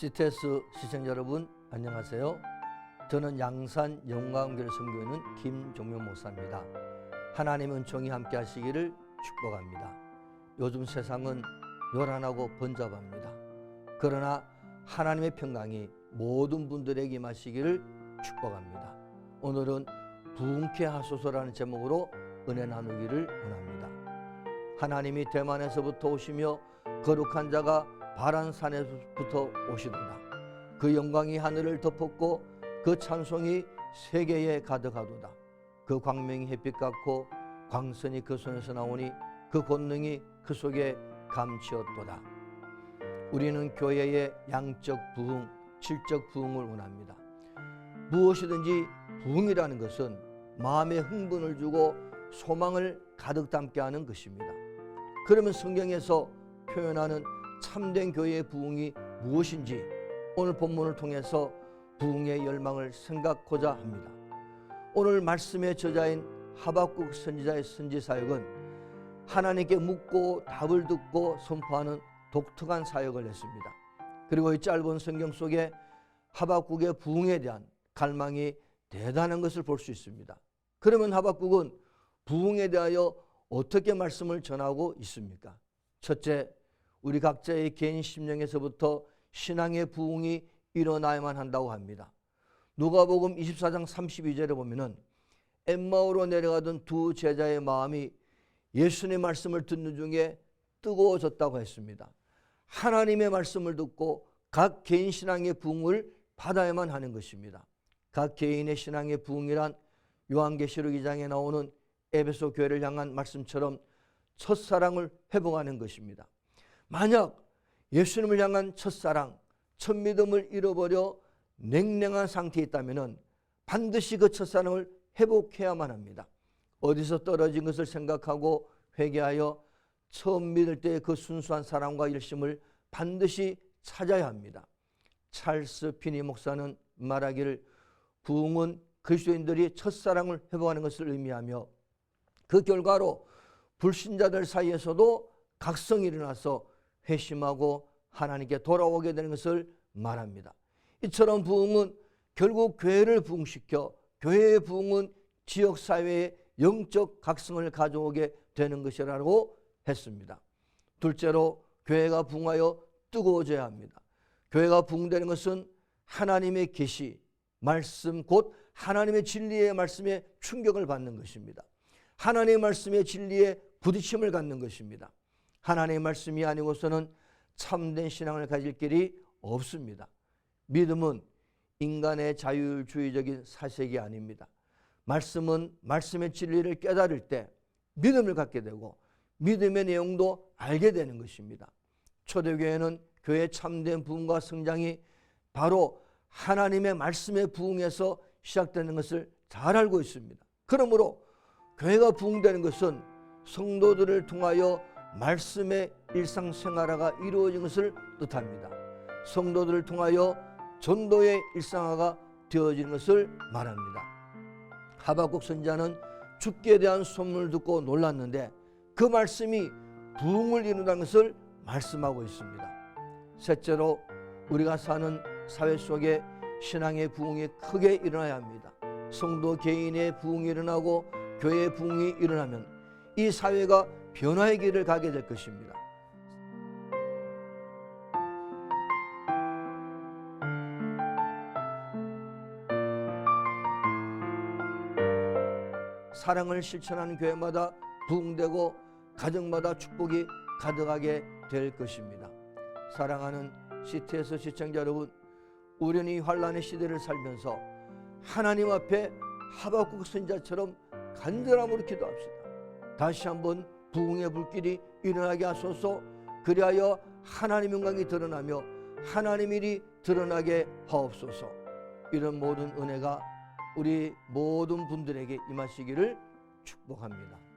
CTS 시청자 여러분 안녕하세요. 저는 양산 영광교회 선교는 김종명 목사입니다. 하나님 은총이 함께 하시기를 축복합니다. 요즘 세상은 요란하고 번잡합니다. 그러나 하나님의 평강이 모든 분들에게 임하시기를 축복합니다. 오늘은 부흥케 하소서라는 제목으로 은혜 나누기를 원합니다. 하나님이 대만에서부터 오시며 거룩한 자가 바란산에서부터 오시도다. 그 영광이 하늘을 덮었고 그 찬송이 세계에 가득하도다. 그 광명이 햇빛 같고 광선이 그 손에서 나오니 그 권능이 그 속에 감추었도다. 우리는 교회의 양적 부흥, 질적 부흥을 원합니다. 무엇이든지 부흥이라는 것은 마음에 흥분을 주고 소망을 가득 담게 하는 것입니다. 그러면 성경에서 표현하는 참된 교회의 부흥이 무엇인지 오늘 본문을 통해서 부흥의 열망을 생각하고자 합니다. 오늘 말씀의 저자인 하박국 선지자의 선지 사역은 하나님께 묻고 답을 듣고 선포하는 독특한 사역을 했습니다. 그리고 이 짧은 성경 속에 하박국의 부흥에 대한 갈망이 대단한 것을 볼 수 있습니다. 그러면 하박국은 부흥에 대하여 어떻게 말씀을 전하고 있습니까? 첫째, 우리 각자의 개인 심령에서부터 신앙의 부흥이 일어나야만 한다고 합니다. 누가복음 24장 32절에 보면은 엠마오로 내려가던 두 제자의 마음이 예수님의 말씀을 듣는 중에 뜨거워졌다고 했습니다. 하나님의 말씀을 듣고 각 개인 신앙의 부흥을 받아야만 하는 것입니다. 각 개인의 신앙의 부흥이란 요한계시록 2장에 나오는 에베소 교회를 향한 말씀처럼 첫사랑을 회복하는 것입니다. 만약 예수님을 향한 첫사랑, 첫 믿음을 잃어버려 냉랭한 상태에 있다면 반드시 그 첫사랑을 회복해야만 합니다. 어디서 떨어진 것을 생각하고 회개하여 처음 믿을 때의 그 순수한 사랑과 열심을 반드시 찾아야 합니다. 찰스 피니 목사는 말하기를 부흥은 그리스도인들이 첫사랑을 회복하는 것을 의미하며 그 결과로 불신자들 사이에서도 각성이 일어나서 회심하고 하나님께 돌아오게 되는 것을 말합니다. 이처럼 부흥은 결국 교회를 부흥시켜 교회의 부흥은 지역 사회의 영적 각성을 가져오게 되는 것이라고 했습니다. 둘째로 교회가 부흥하여 뜨거워져야 합니다. 교회가 부흥되는 것은 하나님의 계시, 말씀 곧 하나님의 진리의 말씀에 충격을 받는 것입니다. 하나님의 말씀의 진리에 부딪힘을 갖는 것입니다. 하나님의 말씀이 아니고서는 참된 신앙을 가질 길이 없습니다. 믿음은 인간의 자율주의적인 사색이 아닙니다. 말씀은 말씀의 진리를 깨달을 때 믿음을 갖게 되고 믿음의 내용도 알게 되는 것입니다. 초대교회는 교회 참된 부흥과 성장이 바로 하나님의 말씀의 부흥에서 시작되는 것을 잘 알고 있습니다. 그러므로 교회가 부흥되는 것은 성도들을 통하여 말씀의 일상생활화가 이루어진 것을 뜻합니다. 성도들을 통하여 전도의 일상화가 되어지는 것을 말합니다. 하박국 선자는 죽게 대한 소문을 듣고 놀랐는데 그 말씀이 부흥을 이룬다는 것을 말씀하고 있습니다. 셋째로 우리가 사는 사회 속에 신앙의 부흥이 크게 일어나야 합니다. 성도 개인의 부흥이 일어나고 교회의 부흥이 일어나면 이 사회가 변화의 길을 가게 될 것입니다. 사랑을 실천하는 교회마다 부흥되고 가정마다 축복이 가득하게 될 것입니다. 사랑하는 CTS 시청자 여러분, 우연히 환란의 시대를 살면서 하나님 앞에 하박국 선자처럼 간절함으로 기도합시다. 다시 한번 부흥의 불길이 일어나게 하소서. 그리하여 하나님 영광이 드러나며 하나님 일이 드러나게 하옵소서. 이런 모든 은혜가 우리 모든 분들에게 임하시기를 축복합니다.